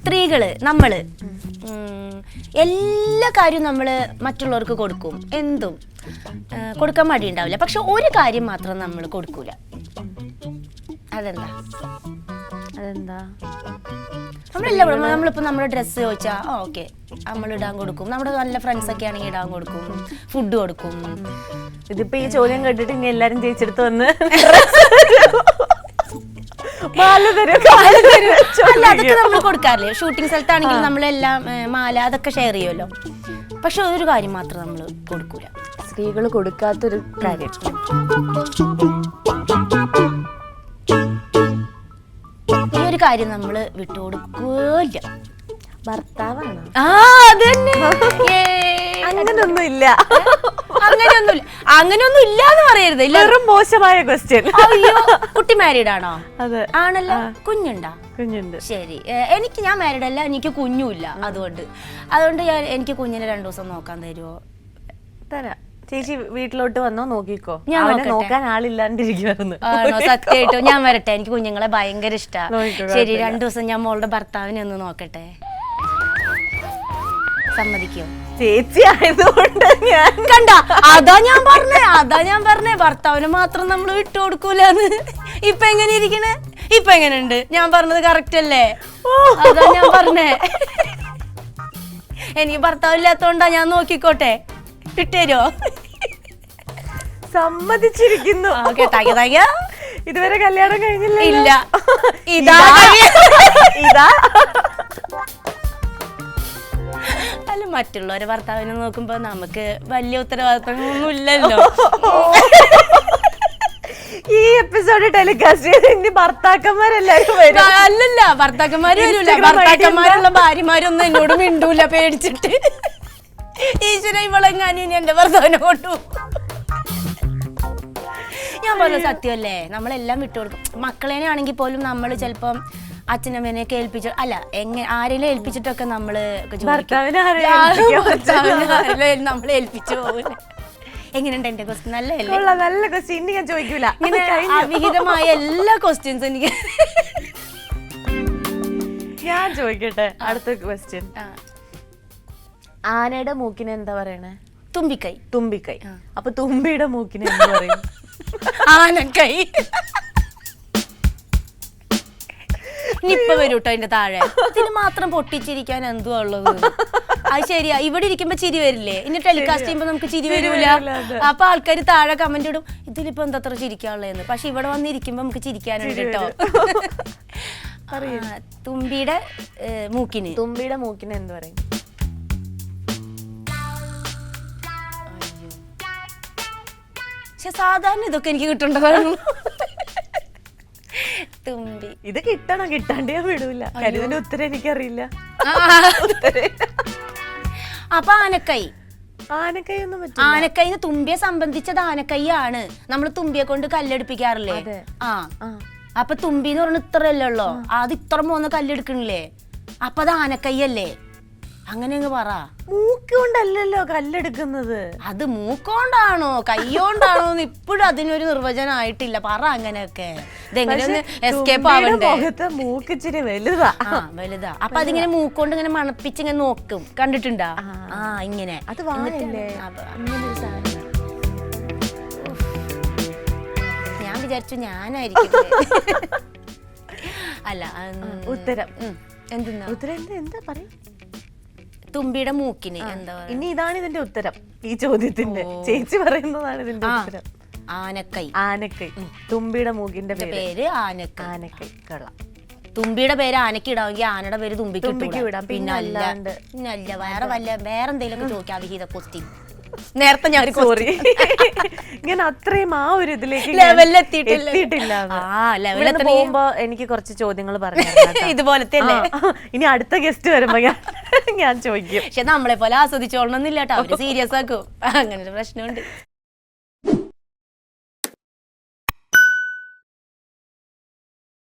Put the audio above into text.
സ്ത്രീകൾ നമ്മൾ. എല്ലാ കാര്യവും നമ്മൾ മറ്റുള്ളവർക്ക് കൊടുക്കും. എന്തും. കൊടുക്കാൻ മടി ഉണ്ടാവില്ല പക്ഷെ ഒരു കാര്യം മാത്രം നമ്മൾ കൊടുക്കൂല. അതെന്താ? അതെന്താ? നമ്മളെല്ലാം നമ്മളിപ്പോ നമ്മുടെ ഡ്രസ്സ് ചോദിച്ചാ ഓക്കെ. നമ്മൾ ഇടാൻ കൊടുക്കും. നമ്മുടെ നല്ല ഫ്രണ്ട്സ് ഒക്കെ ആണെങ്കിൽ ഇടാൻ കൊടുക്കും. ഫുഡ് കൊടുക്കും. ഇതിപ്പോ ഈ ചോദ്യം കേട്ടിട്ട് ഇനി എല്ലാരും ജയിച്ചെടുത്ത് വന്ന് മാല തരും, അല്ല അതൊക്കെ നമ്മൾ കൊടുക്കാറില്ലേ? ഷൂട്ടിംഗ് സ്ഥലത്താണെങ്കിൽ നമ്മളെല്ലാം മാല അതൊക്കെ ഷെയർ ചെയ്യുമല്ലോ പക്ഷെ ഒരു കാര്യം മാത്രം നമ്മൾ കൊടുക്കൂല. സ്ത്രീകൾ കൊടുക്കാത്തൊരു കാര്യം ഈ ഒരു കാര്യം നമ്മൾ വിട്ടുകൊടുക്കൂല ഭർത്താവാണ്. ആ അതന്നെ. അങ്ങനൊന്നും ഇല്ല. അങ്ങനെയൊന്നും ഇല്ല എന്ന് പറയരുത് വെറും മോശമായ ക്വസ്റ്റ്യൻ അയ്യോ കുട്ടി മാരീഡ് ആണോ? അതെ. ആണല്ലോ. കുഞ്ഞുണ്ടാ? കുഞ്ഞുണ്ട്. ശരി. എനിക്ക് ഞാൻ മാരീഡ് അല്ല എനിക്ക് കുഞ്ഞുമില്ല അതുകൊണ്ട്. അതുകൊണ്ട് ഞാൻ എനിക്ക് കുഞ്ഞിനെ രണ്ടു ദിവസം നോക്കാൻ തരുമോ തരാം. ചേച്ചി വീട്ടിലോട്ട് വന്നോ നോക്കിക്കോ. ഞാൻ അവനെ. നോക്കാൻ ആളില്ലാണ്ടിരിക്കുവായിരുന്നു. ആണോ? സത്യമായിട്ടോ. ഞാൻ വരട്ടെ. എനിക്ക് കുഞ്ഞുങ്ങളെ ഭയങ്കര ഇഷ്ടമാണ് ശരി. രണ്ടു ദിവസം ഞാൻ മോളുടെ ഭർത്താവിനെ ഒന്ന് നോക്കട്ടെ. സമ്മതിക്കോ. ചേച്ചി ആയതുകൊണ്ട് ഞാൻ കണ്ട? അതാ ഞാൻ പറഞ്ഞേ അതാ ഞാൻ പറഞ്ഞേ ഭർത്താവിന് മാത്രം നമ്മൾ വിട്ടു കൊടുക്കൂല ഇപ്പൊ എങ്ങനെ ഇരിക്കണേ? ഇപ്പൊ എങ്ങനെയുണ്ട്? ഞാൻ പറഞ്ഞത് കറക്റ്റ് അല്ലേ? അതാ ഞാൻ പറഞ്ഞേ. എനിക്ക് ഭർത്താവില്ലാത്തോണ്ടാ ഞാൻ നോക്കിക്കോട്ടെ. ഇട്ടേരോ സമ്മതിച്ചിരിക്കുന്നു. ഇതുവരെ കല്യാണം കഴിഞ്ഞില്ല ഇല്ല. ഇതാ. ഇതാ. മറ്റുള്ളവരെ ഭർത്താവിനെ നോക്കുമ്പോ നമുക്ക് വലിയ ഉത്തരവാദിത്തങ്ങളൊന്നും ഇല്ലല്ലോ ഈ എപ്പിസോഡ് ടെലികാസ്റ്റ് ചെയ്ത് ഇനി ഭർത്താക്കന്മാരെല്ലാരും അല്ലല്ല ഭർത്താക്കന്മാര് വരൂല. ഭർത്താക്കന്മാരുള്ള ഭാര്യമാരൊന്നും എന്നോട് മിണ്ടൂല പേടിച്ചിട്ട്. ഈശ്വര ഇവളെങ്ങാനും ഇനി എന്റെ ഭർത്താവിനെ കൊണ്ടു ഞാൻ പറഞ്ഞ സത്യമല്ലേ? നമ്മളെല്ലാം വിട്ടുകൊടുക്കും. മക്കളേനെ ആണെങ്കിൽ പോലും നമ്മൾ ചിലപ്പം അച്ഛനമ്മേനെയൊക്കെ ഏൽപ്പിച്ചു അല്ല എങ്ങനെ ആരെങ്കിലും ഏൽപ്പിച്ചിട്ടൊക്കെ നമ്മൾ ഒക്കെ നമ്മളെ ഏൽപ്പിച്ചു പോകില്ല എങ്ങനെയുണ്ട് എന്റെ ക്വസ്റ്റ്യൻ നല്ല നല്ല ക്വസ്റ്റ്യൻ ഇനി ഞാൻ ചോദിക്കൂല. അവിഹിതമായ എല്ലാ ക്വസ്റ്റ്യൻസും എനിക്ക് ഞാൻ ചോദിക്കട്ടെ അടുത്ത ക്വസ്റ്റ്യൻ ആനയുടെ മൂക്കിന് എന്താ പറയണേ? തുമ്പിക്കൈ. തുമ്പിക്കൈ. അപ്പൊ തുമ്പിയുടെ മൂക്കിന് എന്താ പറയും? ആനക്കൈ. നിപ്പ വരൂട്ടോ അതിന്റെ താഴെ. ഇതിന് മാത്രം പൊട്ടിച്ചിരിക്കാൻ എന്തുവാ ഉള്ളത്? അത് ശരിയാ. ഇവിടെ ഇരിക്കുമ്പോ ചിരി വരില്ലേ? ഇനി ടെലികാസ്റ്റ് ചെയ്യുമ്പോ നമുക്ക് ചിരി വരൂല. അപ്പൊ ആൾക്കാർ താഴെ കമന്റ് ഇടും. ഇതിലിപ്പോ എന്തത്ര ചിരിക്കാനുള്ളതെന്ന്? പക്ഷെ ഇവിടെ വന്നിരിക്കുമ്പോ നമുക്ക് ചിരിക്കാനുണ്ട് കേട്ടോ. തുമ്പിയുടെ മൂക്കിന്. തുമ്പിയുടെ മൂക്കിന് എന്ത് പറയും? പക്ഷെ സാധാരണ ഇതൊക്കെ എനിക്ക് കിട്ടേണ്ടതാണ് തുമ്പി ഇത് കിട്ടണം കിട്ടാണ്ട് ഞാൻ വിടൂല. കരുതിന് ഉത്തരം എനിക്കറിയില്ല. അപ്പൊ ആനക്കൈ. ആനക്കൈ ഒന്നും പറ്റും ആനക്കൈന്ന് തുമ്പിയെ സംബന്ധിച്ചത് ആണ് നമ്മൾ തുമ്പിയെ കൊണ്ട് കല്ലെടുപ്പിക്കാറില്ലേ? അതെ. ആ. ആ. അപ്പൊ തുമ്പി എന്ന് പറഞ്ഞ ഇത്രയല്ലേ ഉള്ളോ? അത് ഇത്ര മൂന്ന് കല്ലെടുക്കണില്ലേ? അപ്പൊ അത് ആനക്കൈയല്ലേ? അങ്ങനെ അങ്ങ് പറ. മൂക്കൊണ്ടല്ലോ കല്ലെടുക്കുന്നത്. അത് മൂക്കോണ്ടാണോ? കൈയോണ്ടാണോ എന്ന് ഇപ്പോഴും അതിനൊരു നിർവചനം ആയിട്ടില്ല പറ അങ്ങനെയൊക്കെ. ഇതെങ്ങനെയൊന്ന് എസ്കേപ്പ് ആവണ്ടേ? മുഖത്ത് മൂക്ക് വലുതാ. ആ വലുതാ. അപ്പൊ അതിങ്ങനെ മൂക്കോണ്ട് ഇങ്ങനെ മണപ്പിച്ച് ഇങ്ങനെ. നോക്കും കണ്ടിട്ടുണ്ടാ ആ ഇങ്ങനെ അത്. ഞാൻ വിചാരിച്ചു ഞാനായിരിക്കും അല്ല ഉം, ഉത്തരം. എന്തെന്നാ? ഉത്തരം എന്താ? എന്താ പറയും? തുമ്പിയുടെ മൂക്കിന്. എന്താ ഇനി ഇതാണ് ഇതിന്റെ ഉത്തരം. ഈ ചോദ്യത്തിന്റെ. ചേച്ചി പറയുന്നതാണ് ഇതിന്റെ ഉത്തരം. ആനക്കൈ. ആനക്കൈ. തുമ്പിയുടെ മൂക്കിന്റെ പേര് ആനക്ക. ആനക്കൈ. കൊള്ളാം. തുമ്പിയുടെ പേര് ആനക്ക് ഇടാമെങ്കിൽ ആനയുടെ പേര് തുമ്പിക്ക്. വിടാം. പിന്നെ അല്ലാണ്ട്. പിന്നെ അല്ല വേറെ വല്ല വേറെ എന്തെങ്കിലും ചോദിക്കാം. അവിഹിത ക്വസ്റ്റ്യൻ. നേരത്തെ ഞാൻ സോറി ഞാൻ അത്രയും ആ ഒരു ഇതിലേക്ക് എത്തിയിട്ടില്ല. പോകുമ്പോ എനിക്ക് കുറച്ച് ചോദ്യങ്ങൾ പറഞ്ഞു ഇതുപോലത്തെ അല്ലേ? ഇനി അടുത്ത ഗസ്റ്റ് വരുമ്പോ ഞാൻ ഞാൻ ചോദിക്കും. പക്ഷെ നമ്മളെ പോലെ ആസ്വദിച്ചോളണമെന്നില്ല കേട്ടോ സീരിയസ് ആക്കും. അങ്ങനെ ഒരു പ്രശ്നമുണ്ട്.